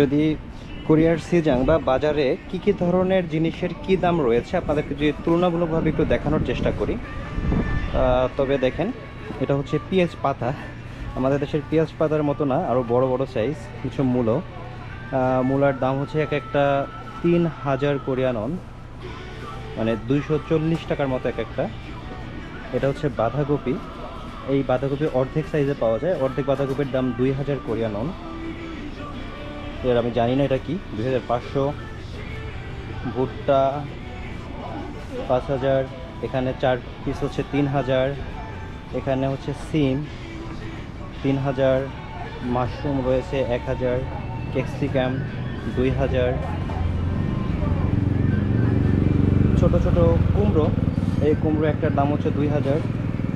যদি কোরিয়ার সিজাং বা বাজারে কি কি ধরনের জিনিসের কি দাম রয়েছে, আপনাদেরকে যদি তুলনামূলকভাবে একটু দেখানোর চেষ্টা করি। তবে দেখেন, এটা হচ্ছে পেঁয়াজ পাতা। আমাদের দেশের পেঁয়াজ পাতার মতো না আরও বড় বড় সাইজ কিছু মূলো। মূলার দাম হচ্ছে এক একটা তিন হাজার কোরিয়ান অন মানে দুইশো চল্লিশ টাকার মতো এক একটা। এটা হচ্ছে বাঁধাকপি। এই বাঁধাকপি অর্ধেক সাইজে পাওয়া যায়, অর্ধেক বাঁধাকপির দাম দুই হাজার কোরিয়ান অন এর আমি জানি না এটা কি। দুই হাজার পাঁচশো ভুট্টা, পাঁচ হাজার, এখানে চার পিস হচ্ছে তিন হাজার, এখানে হচ্ছে সিম, তিন হাজার, মাশরুম রয়েছে এক হাজার, ক্যাপসিকাম দুই হাজার। ছোট ছোট কুমড়ো, এই কুমড়ো একটার দাম হচ্ছে দুই হাজার,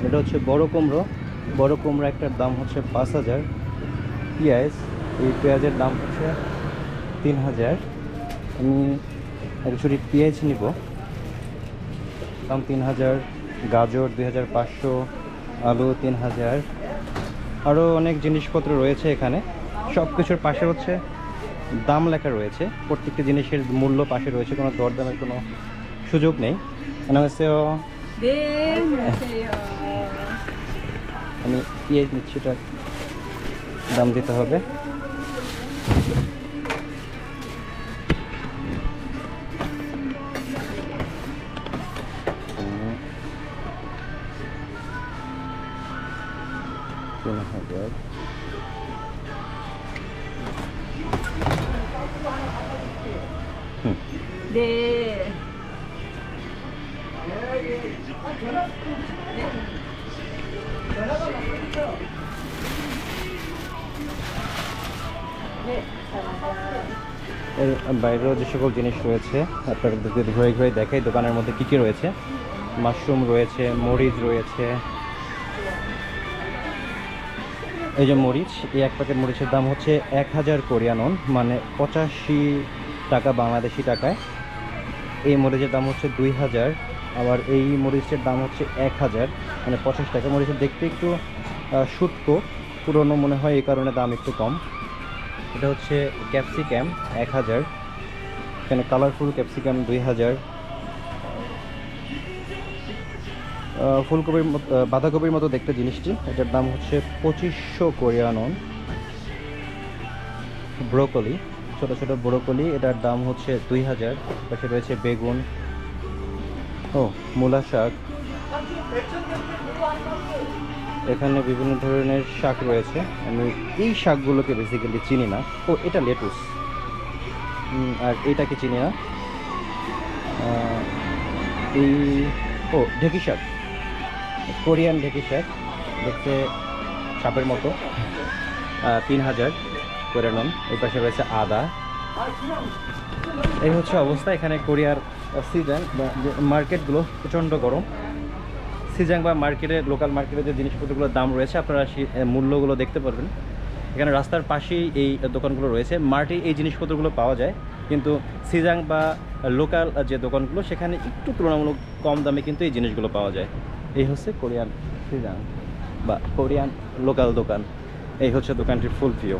এটা হচ্ছে বড় কুমড়ো বড় কুমড়ো একটার দাম হচ্ছে পাঁচ হাজার। পেঁয়াজ এই পেঁয়াজের দাম হচ্ছে তিন হাজার। আমি এক ছুটি পেঁয়াজ নিব। দাম তিন হাজার, গাজর দুই হাজার পাঁচশো, আলু তিন হাজার। আরও অনেক জিনিসপত্র রয়েছে এখানে। সব কিছুর পাশে হচ্ছে দাম লেখা রয়েছে। প্রত্যেকটি জিনিসের মূল্য পাশে রয়েছে। কোনো দরদামের কোনো সুযোগ নেই। আমি পেঁয়াজ নিচ্ছি দাম দিতে হবে। 네. 네, এর বাইরেও যে সকল জিনিস রয়েছে আপনাদেরকে ঘুরে ঘুরে দেখাই দোকানের মধ্যে কী কী রয়েছে? মাশরুম রয়েছে, মরিচ রয়েছে। এই যে মরিচ, এই এক প্যাকেট মরিচের দাম হচ্ছে এক হাজার কোরিয়ানন মানে পঁচাশি টাকা বাংলাদেশি টাকায়। এই মরিচের দাম হচ্ছে দুই হাজার, আবার এই মরিচের দাম হচ্ছে এক হাজার মানে পঁচাশ টাকা। মরিচের দেখতে একটু শুটকো পুরনো মনে হয়, এই কারণে দাম একটু কম। এটা হচ্ছে ক্যাপসিকাম এক হাজার। এখানে কালারফুল ক্যাপসিকাম দুই হাজার। ফুলকপির মতো বাঁধাকপির মতো দেখতে জিনিসটি। এটার দাম হচ্ছে পঁচিশশো কোরিয়ানন ব্রোকলি, ছোট ছোট ব্রোকলি। এটার দাম হচ্ছে দুই হাজার। পাশে রয়েছে বেগুন। ও, মূলা শাক। এখানে বিভিন্ন ধরনের শাক রয়েছে। আমি এই শাকগুলোকে বেসিক্যালি চিনি না। ও, এটা লেটুস। আর এইটাকে চিনি না। এই, ও, ঢেকি শাক। কোরিয়ান ঢেকি শাক। দেখতে সাপের মতো। তিন হাজার করে নন। এই পাশে রয়েছে আদা। এই হচ্ছে অবস্থা। এখানে কোরিয়ার সিজন বা মার্কেটগুলো প্রচণ্ড গরম। সিজাং বা মার্কেটে লোকাল মার্কেটে যে জিনিসপত্রগুলোর দাম রয়েছে, আপনারা সেই মূল্যগুলো দেখতে পারবেন। এখানে রাস্তার পাশেই এই দোকানগুলো রয়েছে। মার্টে এই জিনিসপত্রগুলো পাওয়া যায়, কিন্তু সিজাং বা লোকাল যে দোকানগুলো, সেখানে একটু তুলনামূলক কম দামে কিন্তু এই জিনিসগুলো পাওয়া যায়। এই হচ্ছে কোরিয়ান সিজাং বা কোরিয়ান লোকাল দোকান। এই হচ্ছে দোকানটির ফুল ভিউ